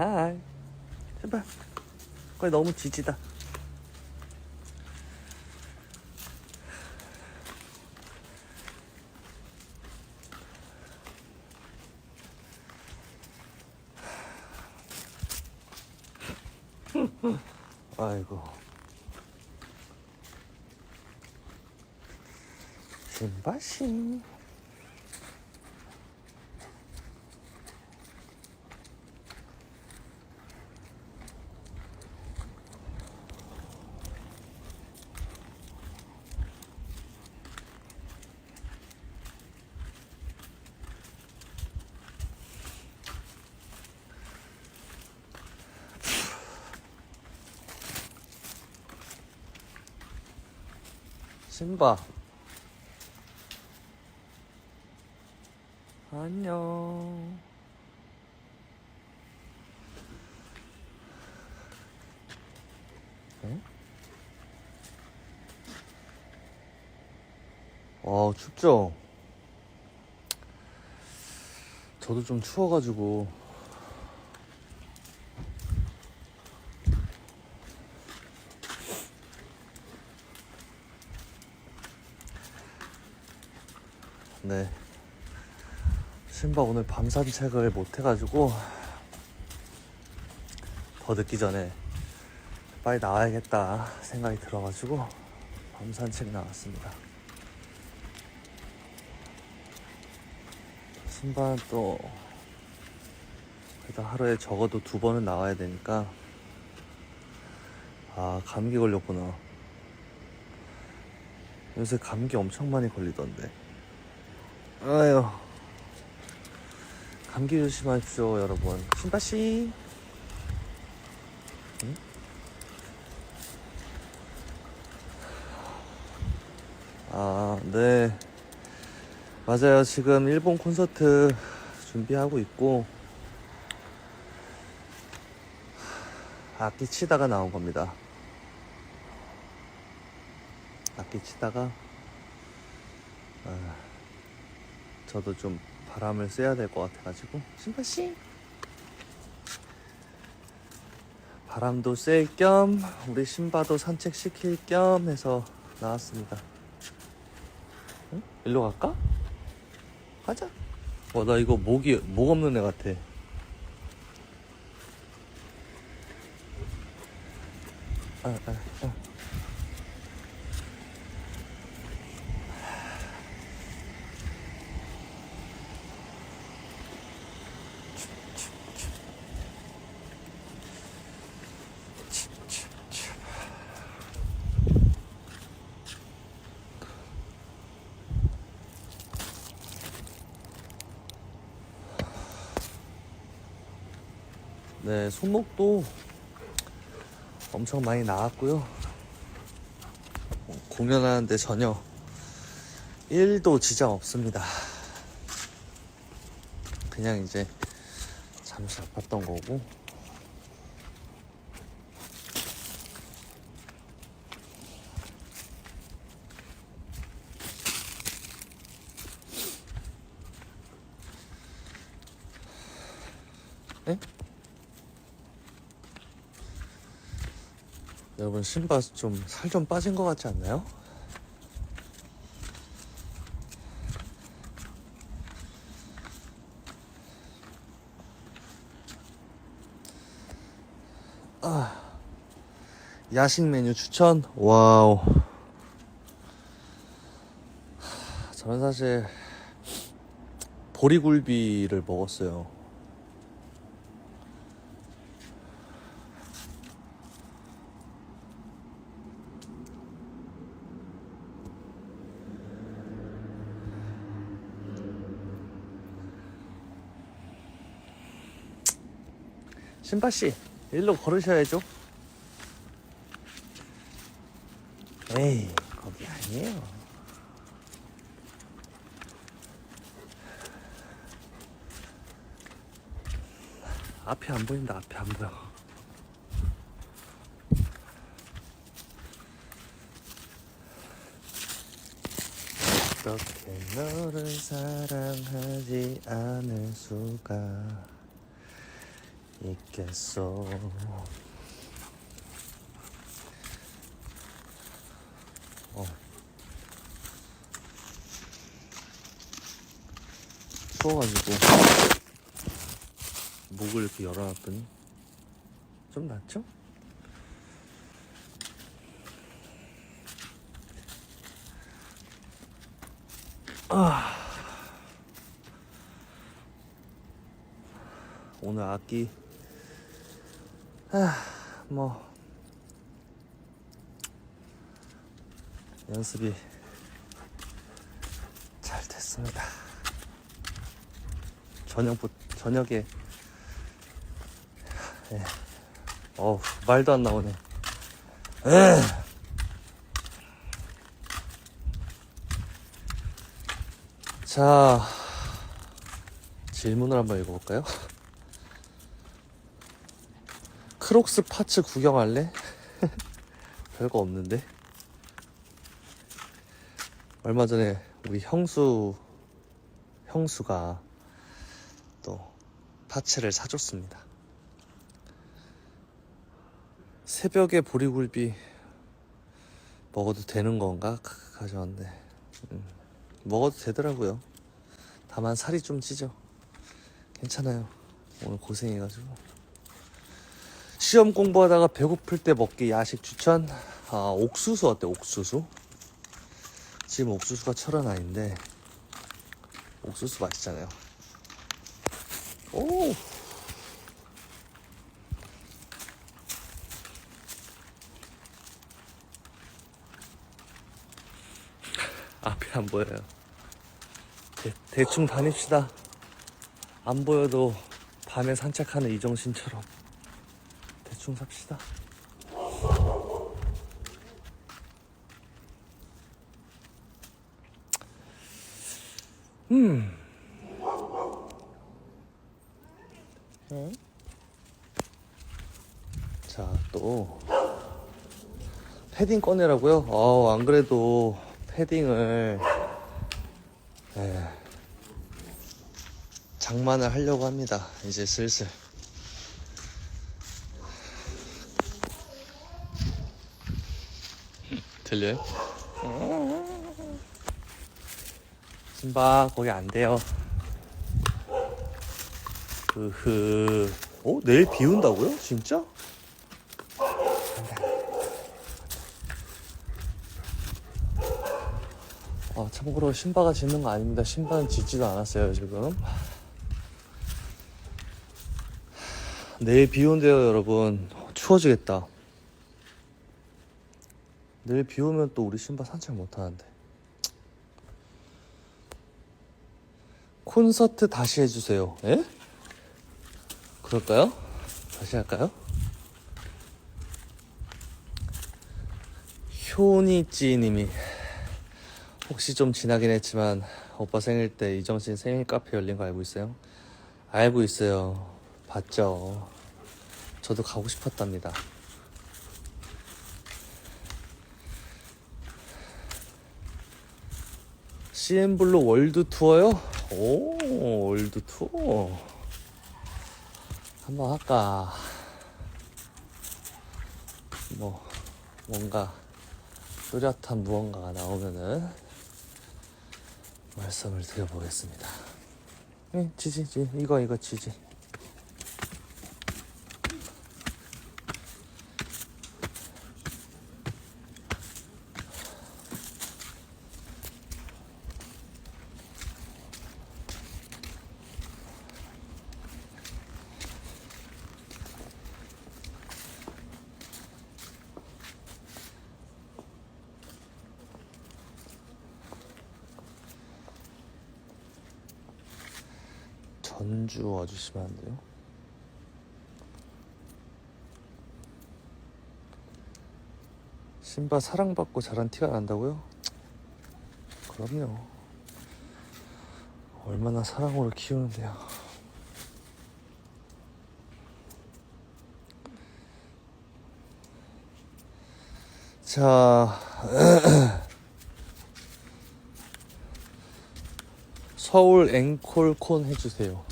하이. 제발. 거기 너무 지지다. 아이고. 신바신. 신바. 안녕. 응? 와, 춥죠? 저도 좀 추워가지고. 네. 신바 오늘 밤 산책을 못 해가지고 더 늦기 전에 빨리 나와야겠다 생각이 들어가지고 밤 산책 나왔습니다. 신바는 또 그래도 하루에 적어도 두 번은 나와야 되니까 아 감기 걸렸구나. 요새 감기 엄청 많이 걸리던데. 아유. 감기 조심하십시오, 여러분. 신바씨. 응? 아, 네. 맞아요. 지금 일본 콘서트 준비하고 있고, 악기 치다가 나온 겁니다. 악기 치다가, 아, 저도 좀 바람을 쐬야 될 것 같아가지고 신바씨 바람도 쐴 겸 우리 신바도 산책시킬 겸 해서 나왔습니다 응? 일로 갈까? 가자 어나 이거 목이 목 없는 애 같아 아, 아, 아. 네, 손목도 엄청 많이 나았고요. 공연하는데 전혀 1도 지장 없습니다. 그냥 이제 잠시 아팠던 거고. 여러분 신바 좀 살 좀 빠진 것 같지 않나요? 아, 야식 메뉴 추천? 와우. 저는 사실 보리굴비를 먹었어요. 신바 씨, 일로 걸으셔야죠. 에이, 거기 아니에요. 앞이 안 보인다, 앞이 안 보여. 어떻게 너를 사랑하지 않을 수가 있겠어. 어. 추워가지고 목을 이렇게 열어놨더니 좀 낫죠? 아. 오늘 악기 아, 뭐 연습이 잘 됐습니다. 저녁부 저녁에 예. 어우 말도 안 나오네. 에. 자 질문을 한번 읽어볼까요? 크록스 파츠 구경할래? 별거 없는데. 얼마 전에 우리 형수 형수가 또 파츠를 사줬습니다. 새벽에 보리굴비 먹어도 되는 건가 가- 가져왔는데 음, 먹어도 되더라고요. 다만 살이 좀 찌죠. 괜찮아요. 오늘 고생해가지고 시험 공부하다가 배고플 때 먹기 야식 추천. 아 옥수수 어때? 옥수수? 지금 옥수수가 철원 아닌데 옥수수 맛있잖아요. 오. 앞이 안 보여요. 대, 대충 다닙시다. 안 보여도 밤에 산책하는 이정신처럼 대충 삽시다. 음. 응? 자, 또 패딩 꺼내라고요? 어, 안 그래도 패딩을 예, 장만을 하려고 합니다. 이제 슬슬. 들려요? 신바 거기 안 돼요. 흐흐. 어 내일 비 온다고요? 진짜? 아 참고로 신바가 짖는 거 아닙니다. 신바는 짖지도 않았어요 지금. 내일 비 온대요 여러분. 추워지겠다. 내일 비 오면 또 우리 신바 산책 못 하는데. 콘서트 다시 해주세요. 예? 그럴까요? 다시 할까요? 효니찌님이 혹시 좀 지나긴 했지만 오빠 생일 때 이정신 생일 카페 열린 거 알고 있어요? 알고 있어요. 봤죠. 저도 가고 싶었답니다. CN블루 월드 투어요? 오, 월드 투어. 한번 할까? 뭐, 뭔가 뚜렷한 무언가가 나오면은 말씀을 드려보겠습니다. 응, 지지, 지 이거, 이거 지지. 전주 와주시면 안 돼요? 신바 사랑받고 자란 티가 난다고요? 그럼요. 얼마나 사랑으로 키우는데요. 자, 서울 앵콜 콘 해주세요.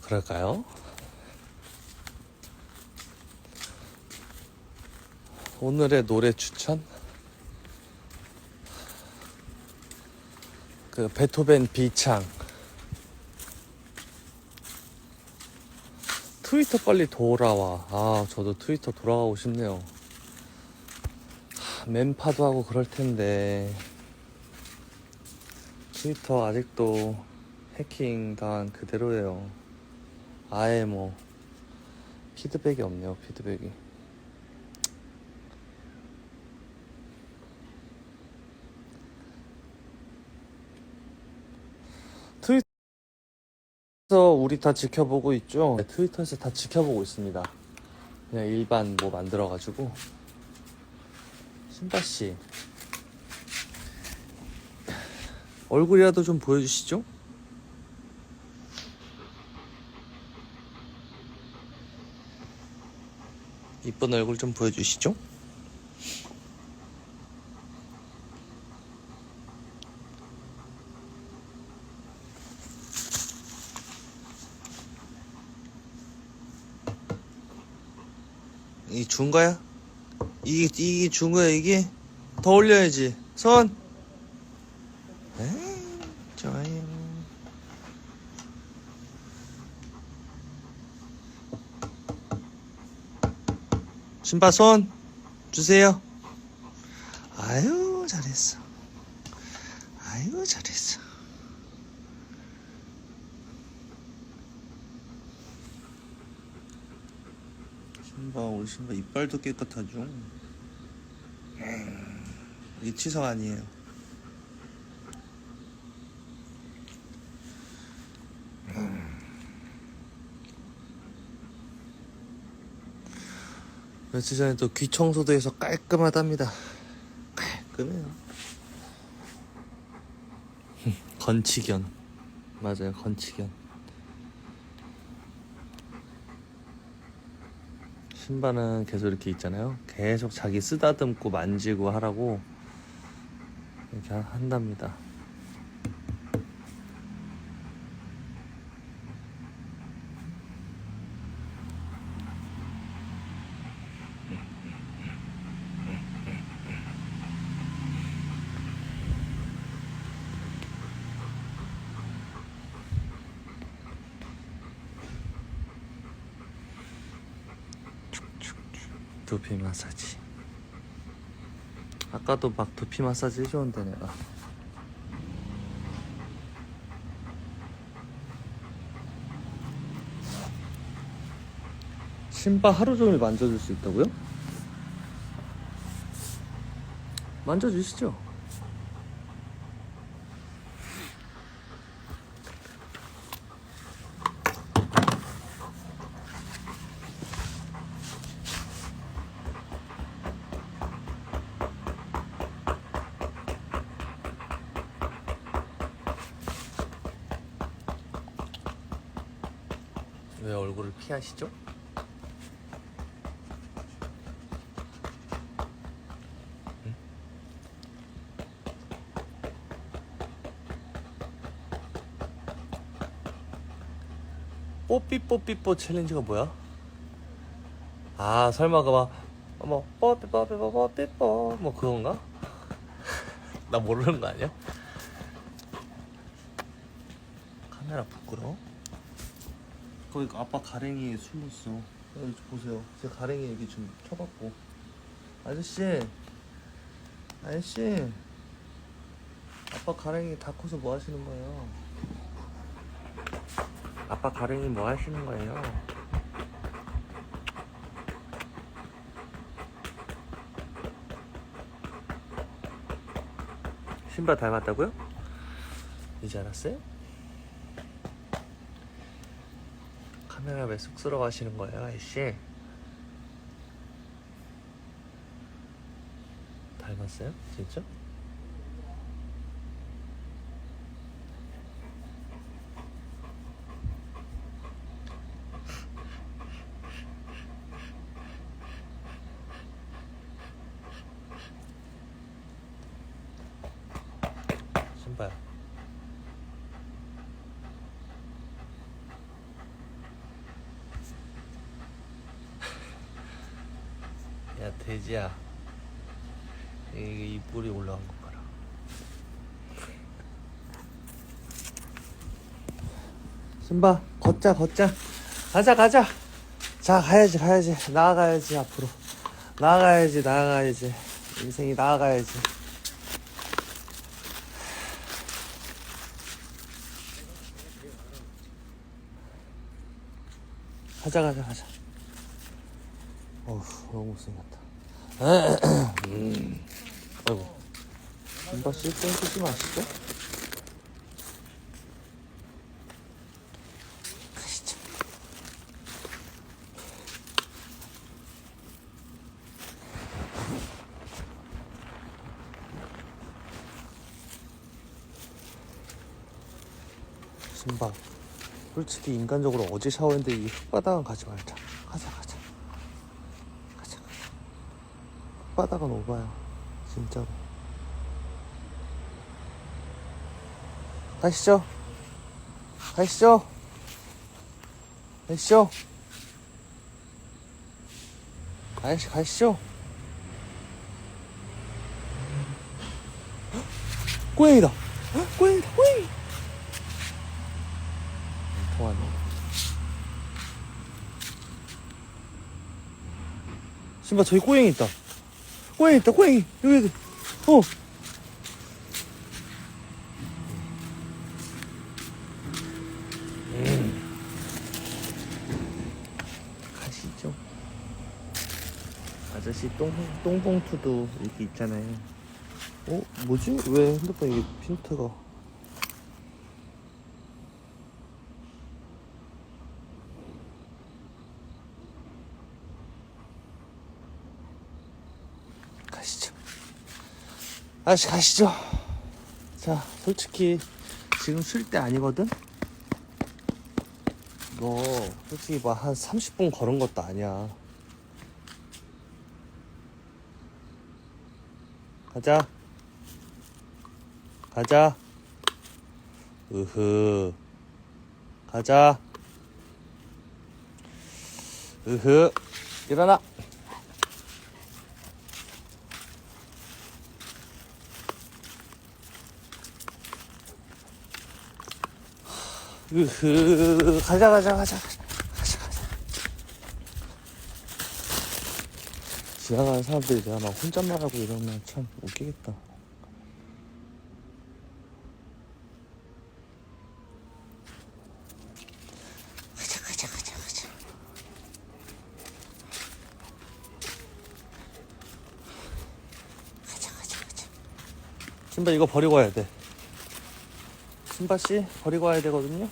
그럴까요? 오늘의 노래 추천? 그 베토벤 비창. 트위터 빨리 돌아와. 아, 저도 트위터 돌아가고 싶네요. 하, 멤파도 하고 그럴 텐데. 트위터 아직도 해킹 당한 그대로예요. 아예 뭐 피드백이 없네요. 피드백이. 트위터 우리 다 지켜보고 있죠? 네, 트위터에서 다 지켜보고 있습니다. 그냥 일반 뭐 만들어가지고 신바 씨 얼굴이라도 좀 보여주시죠? 이쁜 얼굴 좀 보여주시죠? 이 준 거야? 이게 이게 준 거야 이게? 더 올려야지. 손. 에이, 좋아요. 신바 손 주세요. 아유 잘했어. 아유 잘했어. 신바 우리 신바 이빨도 깨끗하죠. 이게 치석 아니에요. 며칠 전에 또 귀 청소도 해서 깔끔하답니다. 깔끔해요. 건치견. 맞아요, 건치견. 신발은 계속 이렇게 있잖아요. 계속 자기 쓰다듬고 만지고 하라고 이렇게 하- 한답니다. 두피 마사지. 아까도 막 두피 마사지 해줬는데 내가. 신발 하루 종일 만져줄 수 있다고요? 만져주시죠. 왜 얼굴을 피하시죠? 응? 뽀삐뽀삐뽀 챌린지가 뭐야? 아 설마 그막 뭐 뽀삐뽀삐뽀삐뽀 뭐 그건가? 나 모르는 거 아니야? 카메라 부끄러워? 거기 아빠 가랭이에 숨었어. 여기 보세요. 제 가랭이 여기 좀 쳐봤고. 아저씨, 아저씨, 아빠 가랭이 다 커서 뭐 하시는 거예요? 아빠 가랭이 뭐 하시는 거예요? 신발 닮았다고요? 이제 알았어요? 카메라 왜 쑥스러워 하시는 거예요, 아이씨? 닮았어요? 진짜? 신발. 야 돼지야 이게 이 뿔이 올라온 거 봐라. 신바 걷자 걷자. 가자 가자. 자 가야지 가야지. 나아가야지 앞으로. 나아가야지 나아가야지. 인생이 나아가야지. 가자 가자 가자. 어우 너무 못생겼다 음. 아이고 신바 씨 땡기지 마시죠 가시죠 신바 솔직히 인간적으로 어제 샤워했는데 이 흙바닥은 가지 말자 가자 가자 흙바닥은 오바야 진짜로. 가시죠. 가시죠. 가시죠. 가시, 가시죠. 헉, 꼬행이다 꼬행이. 통하네. 신바 저기 꼬행이 있다 꼬행이 있다 꼬행이. 여기. 어. 가시죠. 아저씨 똥, 똥봉투도 이렇게 있잖아요. 어? 뭐지? 왜 핸드폰 이게 핀트가 가시죠. 아저씨 가시죠. 자, 솔직히 지금 쉴 때 아니거든? 너 솔직히 뭐한 30분 걸은 것도 아니야. 가자. 가자. 으흐. 가자. 으흐. 일어나. 으흐 가자 가자 가자. 가자 가자. 지나가는 사람들이 내가 막 혼잣말하고 이러면 참 웃기겠다. 가자 가자 가자 가자. 가자 가자 가자. 신바 이거 버리고 와야 돼. 신바 씨 버리고 와야 되거든요.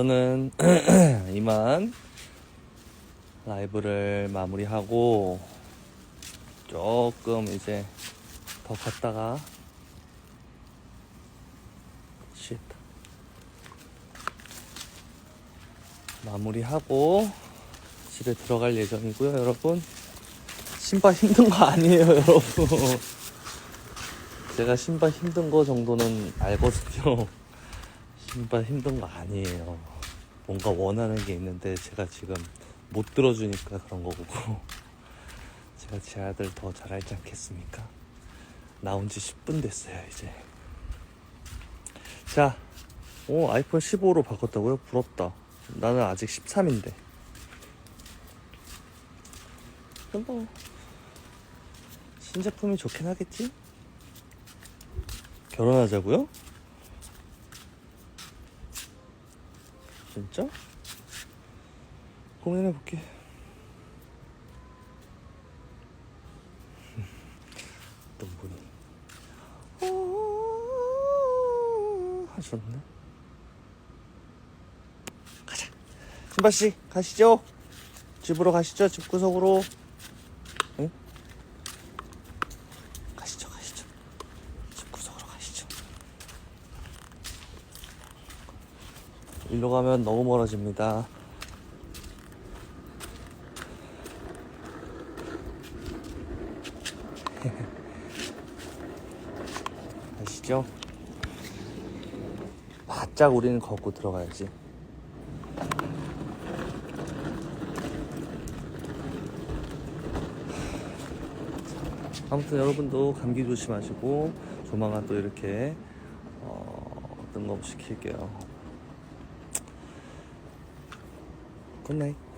저는 이만 라이브를 마무리하고 조금 이제 더 걷다가 쉿 마무리하고 집에 들어갈 예정이고요, 여러분. 신발 힘든 거 아니에요, 여러분. 제가 신발 힘든 거 정도는 알거든요. 신발 힘든 거 아니에요. 뭔가 원하는 게 있는데 제가 지금 못 들어주니까 그런 거고. 제가 제 아들 더잘 알지 않겠습니까? 나온 지 10분 됐어요, 이제. 자, 오, 아이폰 15로 바꿨다고요? 부럽다. 나는 아직 13인데. 뭐 신제품이 좋긴 하겠지? 결혼하자고요? 진짜? 고민해 볼게. 어떤 분이? 좋네. 가자. 신바 씨 가시죠. 집으로 가시죠. 집 구석으로. 응? 가시죠, 가시죠. 집 구석으로 가시죠. 일로 가면 너무 멀어집니다. 가시죠. 바짝 우리는 걷고 들어가야지. 아무튼 여러분도 감기 조심하시고 조만간 또 이렇게 어, 뜬금없이 킬게요. hôm nay.